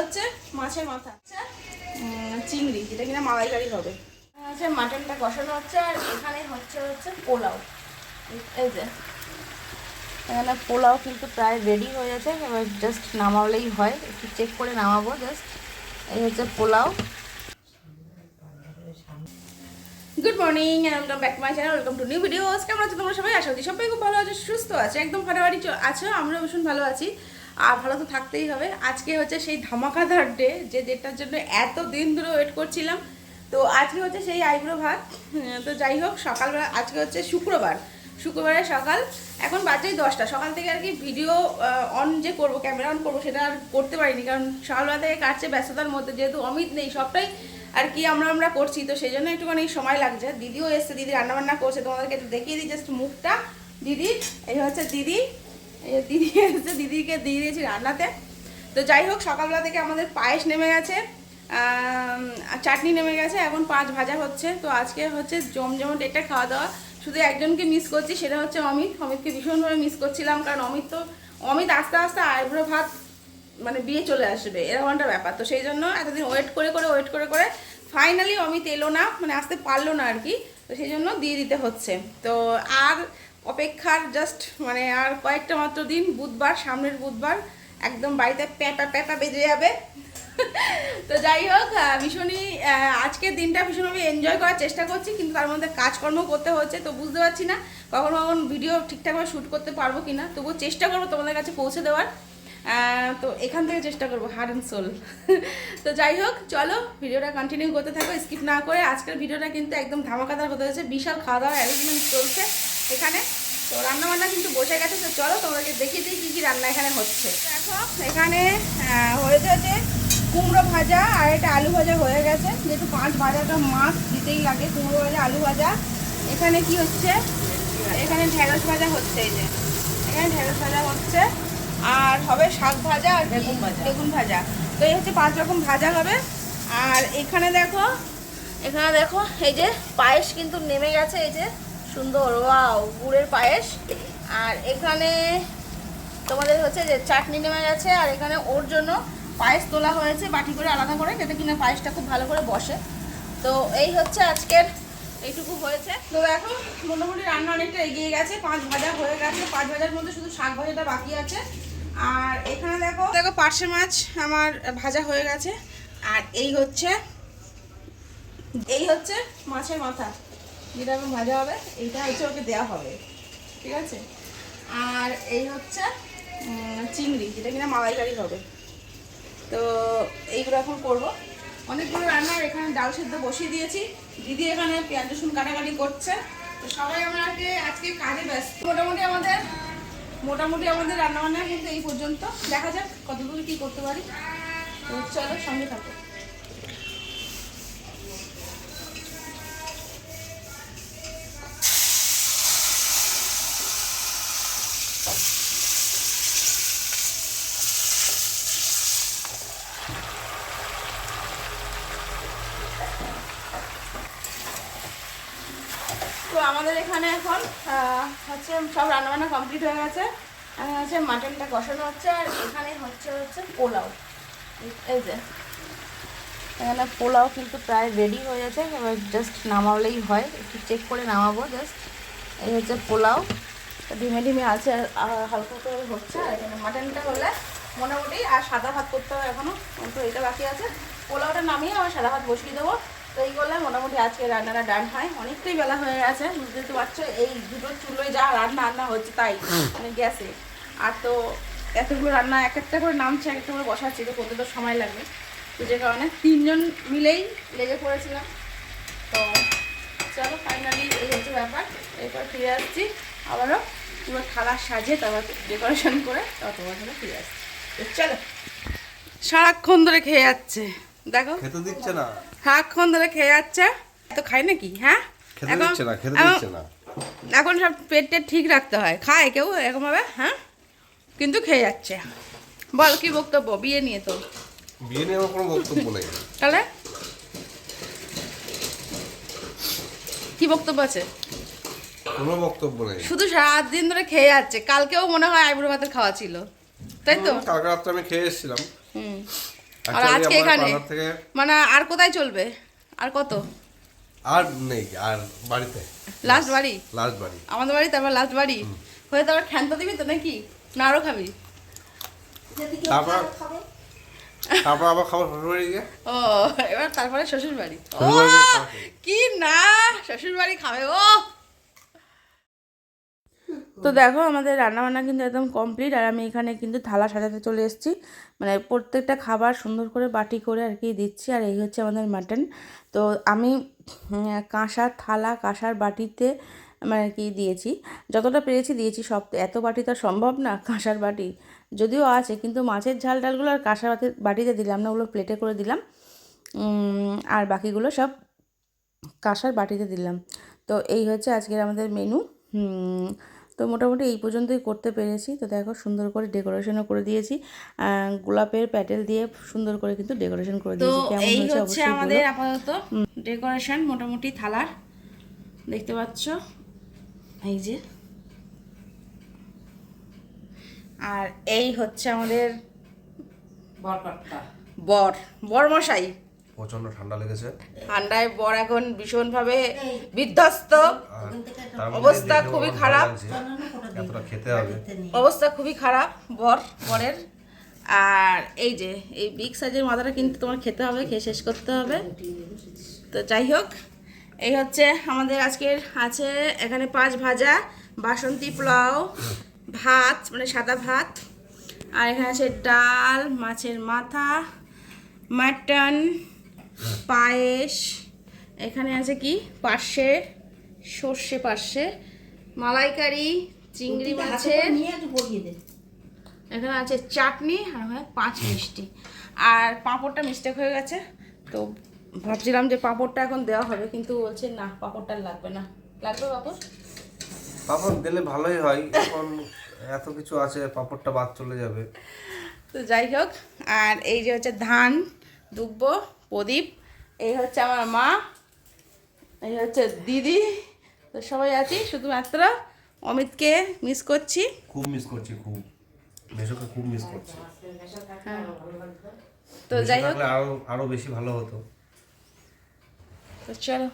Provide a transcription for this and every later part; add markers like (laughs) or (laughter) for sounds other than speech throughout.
হচ্ছে মাছের মাথা। আচ্ছা চিংড়ি, যেটা কিনা মালাইকারি হবে। আচ্ছা মাটনটা কষানো হচ্ছে, আর এখানে হচ্ছে হচ্ছে পোলাও। এই যে, এখানে পোলাও কিন্তু প্রায় রেডি হয়ে গেছে, এবার জাস্ট নামালেই হয়। একটু চেক করে নামাবো জাস্ট এই হচ্ছে pulao. Good morning welcome back my channel welcome to new video কেমন আছো তোমরা সবাই, আশা করি সবাই খুব ভালো আছো, সুস্থ আছে, একদম ফাটাফাটি আছো আমরা ভীষণ ভালো আছি। আর ভালো তো থাকতেই হবে। আজকে হচ্ছে সেই ধামাকাদার ডে যে যেটার জন্য এত দিন ধরে ওয়েট করছিলাম। তো আজকে হচ্ছে সেই আইব্রো ভাত। তো যাই হোক, সকালবেলা আজকে হচ্ছে শুক্রবার। শুক্রবারের সকাল, এখন বাজেই দশটা। সকাল থেকে আর কি ভিডিও অন যে করব ক্যামেরা অন করব, সেটা আর করতে পারিনি। কারণ সকালবেলা থেকে কাটছে ব্যস্ততার মধ্যে, যেহেতু অমিত নেই, সবটাই আর কি আমরা আমরা করছি। তো সেই জন্য একটুখানি সময় লাগছে। দিদিও এসছে, দিদি রান্নাবান্না করছে। তোমাদেরকে একটু দেখিয়ে দিই জাস্ট মুখটা। দিদি, এই হচ্ছে দিদি। দিদি এসছে, দিদিকে দিয়ে দিয়েছি রান্নাতে। তো যাই হোক, সকালবেলা থেকে আমাদের পায়েস নেমে গেছে চাটনি নেমে গেছে, এখন পাঁচ ভাজা হচ্ছে। তো আজকে হচ্ছে জমজমট এটা খাওয়া দাওয়া। শুধু একজনকে মিস করছি, সেটা হচ্ছে অমিত। অমিতকে ভীষণভাবে মিস করছিলাম, কারণ অমিত তো, অমিত আস্তে আস্তে আইব্রো ভাত মানে বিয়ে চলে আসবে, এরকম একটা ব্যাপার। তো সেই জন্য এতদিন ওয়েট করে করে ওয়েট করে করে ফাইনালি অমিত এলো না মানে আসতে পারল না আর কি। তো সেই জন্য দিয়ে দিতে হচ্ছে। তো আর অপেক্ষার জাস্ট মানে আর কয়েকটা মাত্র দিন, বুধবার, সামনের বুধবার, একদম বাড়িতে প্যাপা প্যাপা বেজে যাবে। (laughs) তো যাই হোক ভীষণই আজকের দিনটা ভীষণভাবে এনজয় করার চেষ্টা করছি, কিন্তু তার মধ্যে কাজকর্ম করতে হচ্ছে, তো বুঝতে পারছি না কখন কখন ভিডিও ঠিকঠাকভাবে শ্যুট করতে পারব কি না তবুও চেষ্টা করব তোমাদের কাছে পৌঁছে দেওয়ার। তো এখান থেকে চেষ্টা করব হার্ড অ্যান্ড সোল তো যাই হোক, চলো ভিডিওটা কন্টিনিউ করতে থাকো স্কিপ না করে আজকের ভিডিওটা কিন্তু একদম ধামাকাদার হতে হয়েছে, বিশাল খাওয়া দাওয়ার অ্যারেঞ্জমেন্ট চলছে। এখানে। তো রান্না বান্না কিন্তু বসে গেছে তো চলো তোমাদেরকে দেখিয়ে দিই কী কী রান্না এখানে হচ্ছে। দেখো এখানে হয়েছে হচ্ছে কুমড়ো ভাজা আর এটা আলু ভাজা হয়ে গেছে। যেহেতু পাঁচ ভাজাটা মাছ দিতেই লাগে কুমড়ো ভাজা আলু ভাজা। এখানে কি হচ্ছে? এখানে ঢেঁড়স ভাজা হচ্ছে এই যে। এখানে ঢেঁড়স ভাজা হচ্ছে। আর হবে শাক ভাজা আর বেগুন ভাজা। বেগুন ভাজা। তো এই হচ্ছে পাঁচ রকম ভাজা হবে। আর এখানে দেখো এখানে দেখো এই যে পায়েস কিন্তু নেমে গেছে এই যে। সুন্দর, ওয়াও, গুড়ের পায়েস। আর এখানে তোমাদের হচ্ছে যে চাটনি নেমে গেছে, আর এখানে ওর জন্য পায়েস তোলা হয়েছে বাটি করে আলাদা করে, যাতে কিনা পায়েসটা খুব ভালো করে বসে। তো এই হচ্ছে আজকের, এইটুকু হয়েছে। তো এখন মোটামুটি রান্না অনেকটা এগিয়ে গেছে, পাঁচ ভাজা হয়ে গেছে। পাঁচ ভাজার মধ্যে শুধু শাক ভাজাটা বাকি আছে। আর এখানে দেখো দেখো পার্শে মাছ আমার ভাজা হয়ে গেছে। আর এই হচ্ছে এই হচ্ছে মাছের মাথা। এখন ভাজা হবে, এইটা হচ্ছে ওকে দেওয়া হবে, ঠিক আছে? আর এই হচ্ছে চিংড়ি, যেটা কিনা মালাইকারি হবে। তো এইগুলো এখন করব। অনেকগুলো রান্নার এখানে ডাল সেদ্ধ বসিয়ে দিয়েছি। দিদি এখানে পেঁয়াজ, রসুন কাটাকাটি করছে। তো সবাই আমরা আজকে আজকে কাজে ব্যস্ত। মোটামুটি আমাদের মোটামুটি আমাদের রান্নাবান্না কিন্তু এই পর্যন্ত। দেখা যাক কতদূর কী করতে পারি। তো চলো, সঙ্গে থাকো তো আমাদের এখানে এখন আহ, হচ্ছে সব রান্নাবান্না কমপ্লিট হয়ে গেছে। এখন হচ্ছে মাটনটা কষানো হচ্ছে আর এখানে হচ্ছে হচ্ছে পোলাও। এই যে, এখানে পোলাও কিন্তু প্রায় রেডি হয়ে গেছে, এবার জাস্ট নামালেই হয়, একটু চেক করে নামাবো জাস্ট এই হচ্ছে পোলাও, ধিমে ধিমে আছে আর হালকা করে হচ্ছে, আর এখানে মাটনটা হলে মোটামুটি আর সাদা ভাত করতে হবে এখনও তো এটা বাকি আছে। পোলাওটা নামিয়ে আবার সাদা ভাত বসিয়ে দেবো। তো এই করলে মোটামুটি আজকে রান্নাটা ডান হয়। অনেকটাই বেলা হয়ে গেছে, বুঝতে তো পারছ, এই দুটো চুলোয় যা রান্না রান্না হচ্ছে তাই মানে গ্যাসে। আর তো এতগুলো রান্না, এক একটা করে নামছে, এক একটা করে বসাচ্ছি, তো করতে তো সময় লাগবে। তো যে কারণে তিনজন মিলেই লেগে পড়েছিলাম। তো চলো ফাইনালি এই হচ্ছে ব্যাপার। এরপর ফিরে আসছি, আবারও পুরো থালা সাজিয়ে তারপর ডেকোরেশন করে তারপর ফিরে আসছি। তো চলো, সারাক্ষণ ধরে খেয়ে যাচ্ছে। দেখো। খেতে দিচ্ছে না। ধরে খেয়ে যাচ্ছে। তো খাই নাকি? হ্যাঁ? খেতে দিচ্ছে না খেতে দিচ্ছে না। এখন সব পেট টেট ঠিক রাখতে হয়। খায় কেউ এরকমভাবে? হ্যাঁ? কিন্তু খেয়ে যাচ্ছে। বল কি বক্তব্য? বিয়ে নিয়ে তোর বিয়ে নিয়ে আমার কোনো বক্তব্য নেই। তাহলে? কি বক্তব্য আছে? কোনো বক্তব্য নেই। শুধু সাত দিন ধরে খেয়ে যাচ্ছে। কালকেও মনে হয় আইবুড়ো ভাতের খাওয়া ছিল। তাই তো? কালকে রাত্রে আমি খেয়ে এসেছিলাম। হুম। আর আজকে এখানে? মানে আর কোথায় চলবে? আর কত? আর নেই আর বাড়িতে। লাস্ট বাড়ি? লাস্ট বাড়ি। আমাদের বাড়ি তারপর লাস্ট বাড়ি? হয়ে তারপর খ্যান্ত দিবি তো নাকি? না আরও খাবি? তারপর তারপর আবার খাব শ্বশুর বাড়ি গিয়ে? ও এবার তারপরে শ্বশুর বাড়ি ও। কি না শ্বশুর বাড়ি খাবে ও! তো দেখো, আমাদের রান্নাবান্না কিন্তু একদম কমপ্লিট আর আমি এখানে কিন্তু থালা সাজাতে চলে এসেছি। মানে প্রত্যেকটা খাবার সুন্দর করে বাটি করে আর কি দিচ্ছি, আর এই হচ্ছে আমাদের মাটন তো আমি কাঁসার থালা, কাঁসার বাটিতে মানে কি দিয়েছি। যতটা পেরেছি দিয়েছি সব। এত বাটি তো সম্ভব না, কাঁসার বাটি। যদিও আছে, কিন্তু মাছের ঝাল ডালগুলো আর কাঁসার বাটি- বাটিতে দিলাম না, ওগুলো প্লেটে করে দিলাম। আর বাকিগুলো সব কাঁসার বাটিতে দিলাম। তো এই হচ্ছে আজকের আমাদের মেনু তো মোটামুটি এই পর্যন্তই করতে পেরেছি। তো দেখো সুন্দর করে ডেকোরেশনও করে দিয়েছি। গোলাপের প্যাটেল দিয়ে সুন্দর করে কিন্তু ডেকোরেশন করে দিয়েছি। কেমন হয়েছে অবশ্যই আমাদের আপাতত ডেকোরেশন মোটামুটি থালার। দেখতে পাচ্ছ? এই যে। আর এই হচ্ছে আমাদের বর বর বর মশাই প্রচণ্ড ঠান্ডা লেগেছে। ঠান্ডায় বর এখন ভীষণভাবে বিধ্বস্ত। অবস্থা খুবই খারাপ। এতটা খেতে হবে। অবস্থা খুবই খারাপ বর বরের। আর এই যে এই বিগ সাইজের মাথাটা কিন্তু তোমার খেতে হবে খেয়ে শেষ করতে হবে। তো যাই হোক এই হচ্ছে আমাদের আজকের আছে এখানে পাঁচ ভাজা বাসন্তী পোলাও ভাত মানে সাদা ভাত। আর এখানে আছে ডাল মাছের মাথা মাটন পায়েস এখানে আছে কি? পার্শে সর্ষে পার্শে মালাইকারি চিংড়ি মাছের এখানে আছে চাটনি আর ওখানে পাঁচ মিষ্টি। আর পাঁপড়টা মিস্টেক হয়ে গেছে তো ভাবছিলাম যে পাঁপড়টা এখন দেওয়া হবে কিন্তু বলছে না পাঁপড়টা লাগবে না। লাগবে পাঁপড়? পাপড় দিলে ভালোই হয় এখন এত কিছু আছে পাপড়টা বাদ চলে যাবে। তো যাই হোক আর এই যে হচ্ছে ধান দুব্ব প্রদীপ এই হচ্ছে আমার মা এই হচ্ছে দিদি। তো সবাই আছি শুধুমাত্র অমিতকে মিস করছি। খুব মিস করছি খুব। মেশোকে খুব মিস করছি। তো যাই হোক। আরও আরও বেশি ভালো হতো। তো চলো।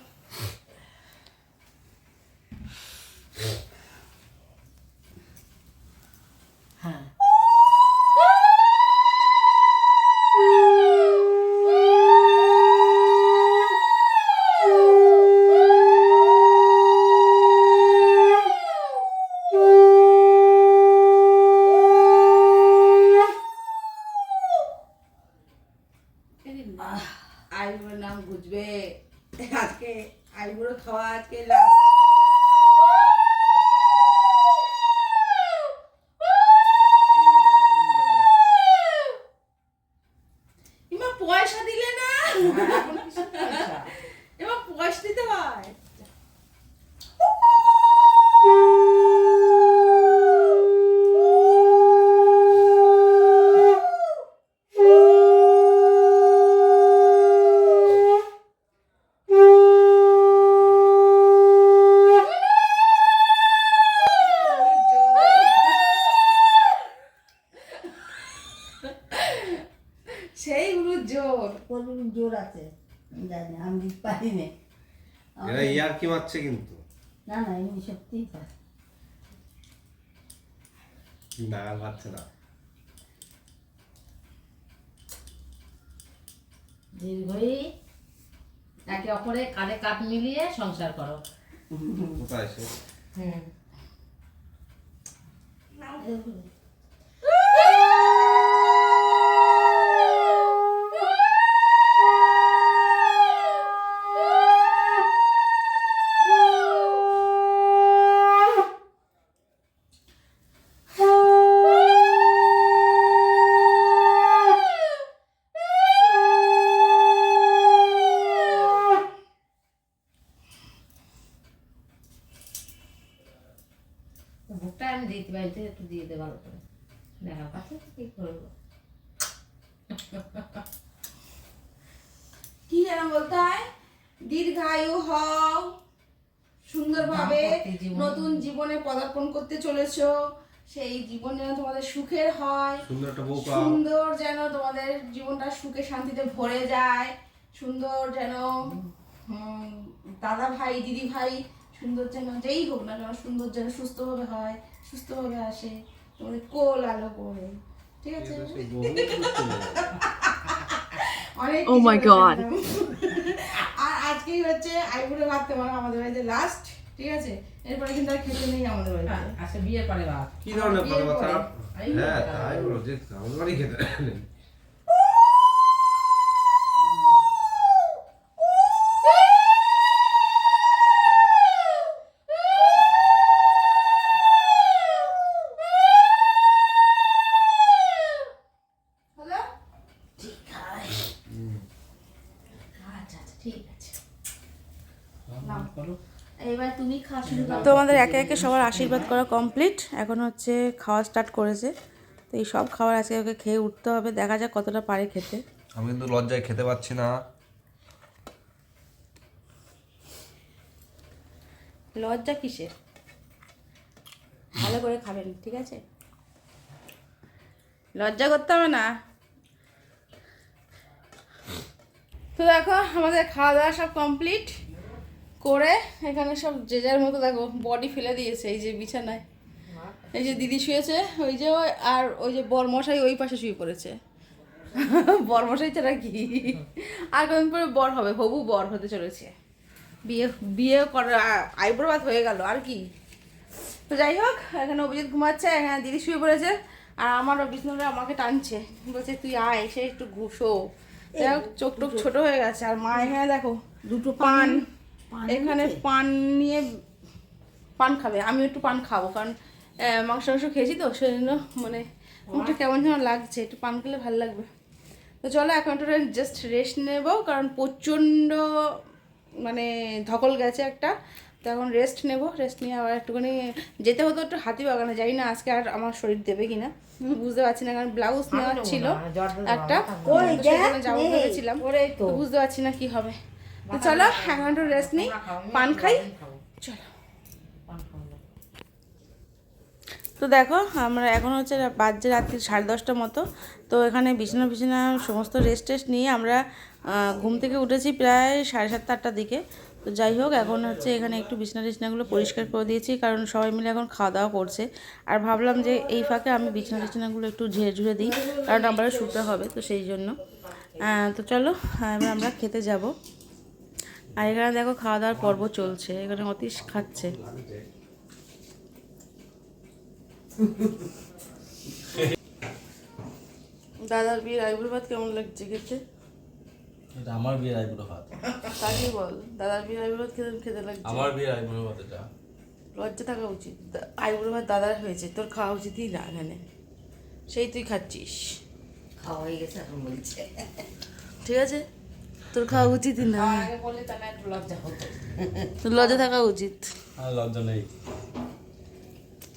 সেইগুলো জোর। কলম জোর আছে? জানি আমি পারি না এরা ইয়ার কি মারছে কিন্তু? না না এমনি সত্যিই পারে না আর পাচ্ছে না। দীর্ঘই একে অপরে কাঁধে কাঁধ মিলিয়ে সংসার করো। কোথায় সে? দীর্ঘায়ু হও। সুন্দরভাবে নতুন জীবনে পদার্পণ করতে চলেছো। সেই জীবন যেন তোমাদের সুখের হয়। সুন্দর যেন তোমাদের জীবনটা সুখে শান্তিতে ভরে যায়। সুন্দর যেন দাদা ভাই দিদি ভাই সুন্দর যেন যেই হোক না কেন সুন্দর যেন সুস্থভাবে হয় সুস্থভাবে আসে। তোমাদের কোল আলো করে ঠিক আছে। অনেক Oh কিছু my আজকেই হচ্ছে আইবুড়ো ভাত তোমার আমাদের বাড়িতে লাস্ট ঠিক আছে? এরপরে কিন্তু আর খেতে নেই আমাদের বাড়িতে। আচ্ছা বিয়ে করে বা কি ধরনের পরে ভাত? হ্যাঁ তাই বলো যে আমাদের বাড়ি খেতে নেই। একে একে সবার আশীর্বাদ করা কমপ্লিট এখন হচ্ছে খাওয়া স্টার্ট করেছে। তো এই সব খাবার আজকে ওকে খেয়ে উঠতে হবে। দেখা যাক কতটা পারে খেতে। আমি কিন্তু লজ্জায় খেতে পাচ্ছি না। লজ্জা কিসের? ভালো করে খাবেন ঠিক আছে? লজ্জা করতে হবে না। তো দেখো আমাদের খাওয়া দাওয়া সব কমপ্লিট করে এখানে সব যে যার মতো, দেখো বডি ফেলে দিয়েছে এই যে বিছানায়। এই যে দিদি শুয়েছে, ওই যে আর ওই যে বরমশাই ওই পাশে শুয়ে পড়েছে। (laughs) বরমশাই ছাড়া কি? আর কদিন পরে বর হবে, হবু বর হতে চলেছে। বিয়ে বিয়ে করা আইব্রোবাদ হয়ে গেল, আর কি। তো যাই হোক, এখানে অভিজিৎ ঘুমাচ্ছে, এখানে দিদি শুয়ে পড়েছে, আর আমারও বিষ্ণুরা আমাকে টানছে। বলছে, তুই আয়, এসে একটু ঘুষো। যাই হোক, চোখ টোক ছোট হয়ে গেছে, আর মা এখানে, দেখো, দুটো পান। এখানে পান নিয়ে পান খাবে আমি একটু পান খাব কারণ মাংস মাংস খেয়েছি তো সেই জন্য মানে মুখটা কেমন যেন লাগছে একটু পান খেলে ভালো লাগবে। তো চলো এখন একটু জাস্ট রেস্ট নেব কারণ প্রচণ্ড মানে ধকল গেছে একটা তো এখন রেস্ট নেব রেস্ট নিয়ে আবার একটুখানি যেতে হতো একটু হাতি বাগানে যাই না আজকে আর আমার শরীর দেবে কিনা বুঝতে পারছি না কারণ ব্লাউজ নেওয়ার ছিল একটা। যাব ভেবেছিলাম বুঝতে পারছি না কি হবে। চলো এখন একটু রেস্ট নিই। পান খাই। তো দেখো, আমরা এখন হচ্ছে বাজছে রাত্রি সাড়ে দশটার মতো। তো এখানে বিছানা বিছানা সমস্ত রেস্ট টেস্ট নিয়ে আমরা ঘুম থেকে উঠেছি প্রায় সাড়ে সাতটা আটটার দিকে। তো যাই হোক, এখন হচ্ছে এখানে একটু বিছানা টিছনাগুলো পরিষ্কার করে দিয়েছি, কারণ সবাই মিলে এখন খাওয়া দাওয়া করছে। আর ভাবলাম যে এই ফাঁকে আমি বিছানা টিছনাগুলো একটু ঝেড়ে ঝুড়ে দিই, কারণ আমরা শুতে হবে, তো সেই জন্য। তো চলো আমরা খেতে যাব। আর এখানে দেখো খাওয়া দাওয়ার পর্ব চলছে। এখানে অতীশ খাচ্ছে। দাদার বিয়ের আইবুড়ো ভাত কেমন লাগছে খেতে? এটা আমার বিয়ের আইবুড়ো ভাত। তাকে বল দাদার বিয়ের আইবুড়ো ভাত খেতে খেতে লাগছে? আমার বিয়ের আইবুড়ো ভাত এটা। লজ্জা থাকা উচিত। আইবুড়ো ভাত দাদার হয়েছে তোর খাওয়া উচিতই না এখানে। সেই তুই খাচ্ছিস। খাওয়া হয়ে গেছে এখন বলছে। ঠিক আছে? তোর খাওয়া উচিতই না। আগে বললে তাহলে একটু লজ্জা হতো। তোর লজ্জা থাকা উচিত। আর লজ্জা নেই।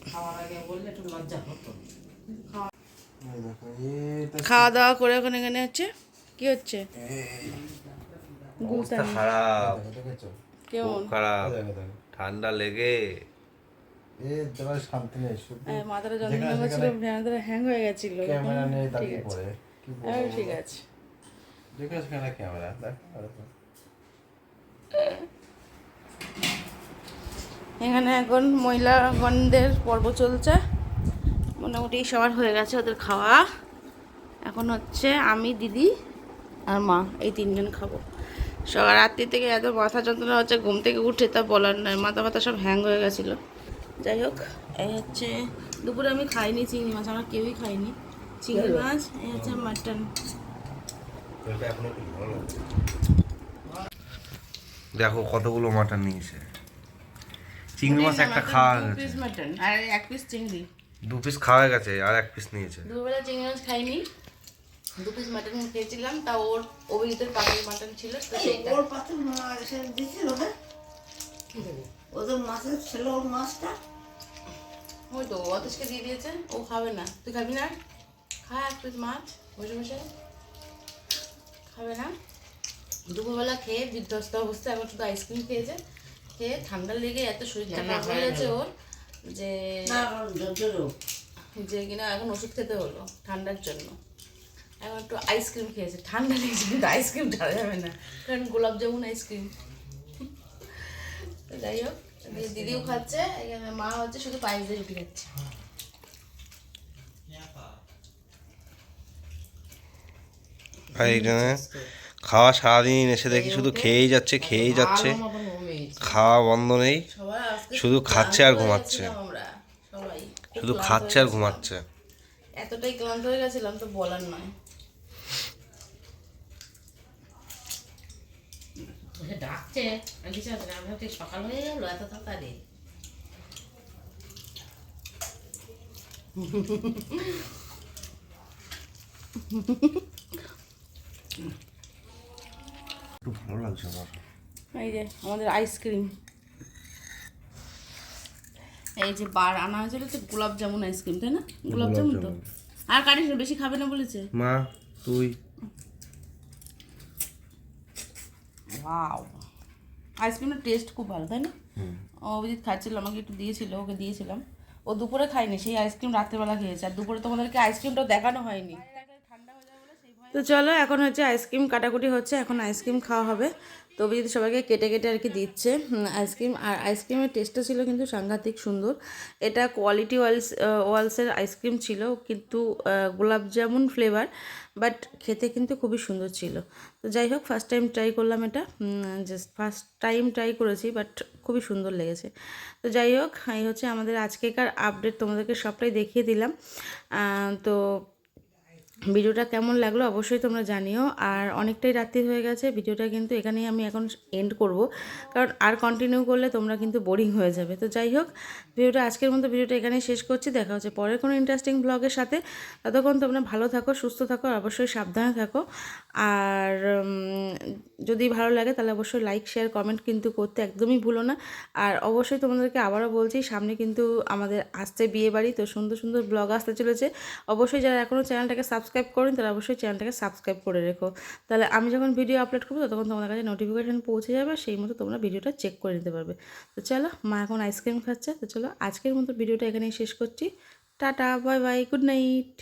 খাওয়ার আগে বললে একটু লজ্জা হতো। খাওয়া দাওয়া করে ওখানে এখানে হচ্ছে? কি হচ্ছে? খারাপ। কেমন? খারাপ। ঠান্ডা লেগে। এ তোমার শান্তি নেই শুধু হ্যাঁ, মাথাটা যন্ত্রণা করছিল হ্যাং হয়ে গেছিল। ক্যামেরা নেই ঠিক আছে। ক্যামেরা দেখ আরে তো। এখানে এখন মহিলাগণদের পর্ব চলছে। মোটামুটি সবার হয়ে গেছে ওদের খাওয়া। এখন হচ্ছে আমি দিদি আর মা এই তিনজন খাব। সকাল রাত্রি থেকে এত মাথা যন্ত্রণা হচ্ছে ঘুম থেকে উঠে তা বলার নয় মাথা মাথা সব হ্যাং হয়ে গেছিল। যাই হোক এই হচ্ছে দুপুরে আমি খাইনি চিংড়ি মাছ আমরা কেউই খাইনি। চিংড়ি মাছ এই হচ্ছে মাটন দেখো কতগুলো মাটন নিয়েছে। চিংড়ি মাছ একটা খাওয়া গেছে আর এক পিস চিংড়ি। দু পিস খাওয়া গেছে আর এক পিস নিয়েছে। দুবেলা চিংড়ি মাছ খাইনি। দু পিস মাটন খেয়েছিলাম তা ওর অভিজিতের মাটন ছিল তো সেইটা। ওর পাতে মাছ দিছিল ওদের মাছের ছিল ওর মাছটা। ওই তো অতসকে দিয়ে দিয়েছে ও খাবে না। তুই খাবি না? খা এক পিস মাছ বসে বসে। খাবে না। দুপুরবেলা খেয়ে বিধ্বস্ত অবস্থা এখন শুধু আইসক্রিম খেয়েছে। খেয়ে ঠান্ডা লেগে এত শরীরটা খারাপ হয়ে গেছে ওর যে না যে কিনা এখন ওষুধ খেতে হলো ঠান্ডার জন্য। এখন একটু আইসক্রিম খেয়েছে। ঠান্ডা লেগেছে কিন্তু আইসক্রিম ঢালা যাবে না। কারণ গোলাপ জামুন আইসক্রিম। যাই হোক দিদিও খাচ্ছে এখানে মা হচ্ছে শুধু পায়েস দিয়ে রুটি খাচ্ছে। আর এখানে। খাওয়া সারাদিন এসে দেখি শুধু খেয়েই যাচ্ছে খেয়েই যাচ্ছে। খাওয়া বন্ধ নেই শুধু খাচ্ছে আর ঘুমাচ্ছে। শুধু খাচ্ছে আর ঘুমাচ্ছে। এতটাই ক্লান্ত হয়ে গেছিলাম তো বলার নয়। ডাকছে আমি কিছু আমি সকাল হয়ে গেল এত তাড়াতাড়ি। (laughs) একটু ভালো লাগছে আমার। এই যে আমাদের আইসক্রিম এই যে বার আনা হয়েছিল তো গোলাপ জামুন আইসক্রিম তাই না? গোলাপ জামুন তো। আর কাটিস না, বেশি খাবে না বলেছে? মা তুই। ওয়াও আইসক্রিমের টেস্ট খুব ভালো তাই না? ও অভিজিৎ খাচ্ছিল আমাকে একটু দিয়েছিল ওকে দিয়েছিলাম। ও দুপুরে খায়নি সেই আইসক্রিম রাত্রেবেলা খেয়েছে। আর দুপুরে তোমাদেরকে আইসক্রিমটাও দেখানো হয়নি। তো চলো, এখন হচ্ছে আইসক্রিম কাটাকুটি হচ্ছে, এখন আইসক্রিম খাওয়া হবে। তো অভিজিৎ সবাইকে কেটে কেটে আর কি দিচ্ছে আইসক্রিম, আর আইসক্রিমের টেস্টটা ছিল কিন্তু সাংঘাতিক সুন্দর। এটা কোয়ালিটি ওয়ালস ওয়ালসের আইসক্রিম ছিল, কিন্তু গোলাপ জামুন ফ্লেভার বাট খেতে কিন্তু খুবই সুন্দর ছিল। তো যাই হোক ফার্স্ট টাইম ট্রাই করলাম এটা জাস্ট ফার্স্ট টাইম ট্রাই করেছি বাট খুবই সুন্দর লেগেছে। তো যাই হোক, এই হচ্ছে আমাদের আজকেকার আপডেট তোমাদেরকে সবটাই দেখিয়ে দিলাম। তো ভিডিওটা কেমন লাগল অবশ্যই তোমরা জানিও। আর অনেকটাই রাত্রি হয়ে গেছে, ভিডিওটা কিন্তু এখানেই আমি এখন এন্ড করব। কারণ আর কন্টিনিউ করলে তোমরা কিন্তু বোরিং হয়ে যাবে। তো যাই হোক, ভিডিওটা আজকের মতো ভিডিওটা এখানেই শেষ করছি। দেখা হচ্ছে পরের কোনো ইন্টারেস্টিং ব্লগের সাথে। ততক্ষণ তোমরা ভালো থাকো, সুস্থ থাকো অবশ্যই সাবধানে থাকো। আর যদি ভালো লাগে তাহলে অবশ্যই লাইক শেয়ার কমেন্ট কিন্তু করতে একদমই ভুলো না। আর অবশ্যই তোমাদেরকে আবারও বলছি, সামনে কিন্তু আমাদের আসছে বিয়ে বাড়ি। তো সুন্দর সুন্দর ব্লগ আসতে চলেছে। অবশ্যই যারা এখনও চ্যানেলটাকে সাবস্ক্রাইব করেন, তাহলে অবশ্যই চ্যানেলটাকে সাবস্ক্রাইব করে রেখো। তাহলে আমি যখন ভিডিও আপলোড করব, তখন তোমাদের কাছে নোটিফিকেশান পৌঁছে যাবে সেই মতো তোমরা ভিডিওটা চেক করে নিতে পারবে। তো চলো, মা এখন আইসক্রিম খাচ্ছে। তো চলো, আজকের মতো ভিডিওটা এখানেই শেষ করছি। Tata bye bye good night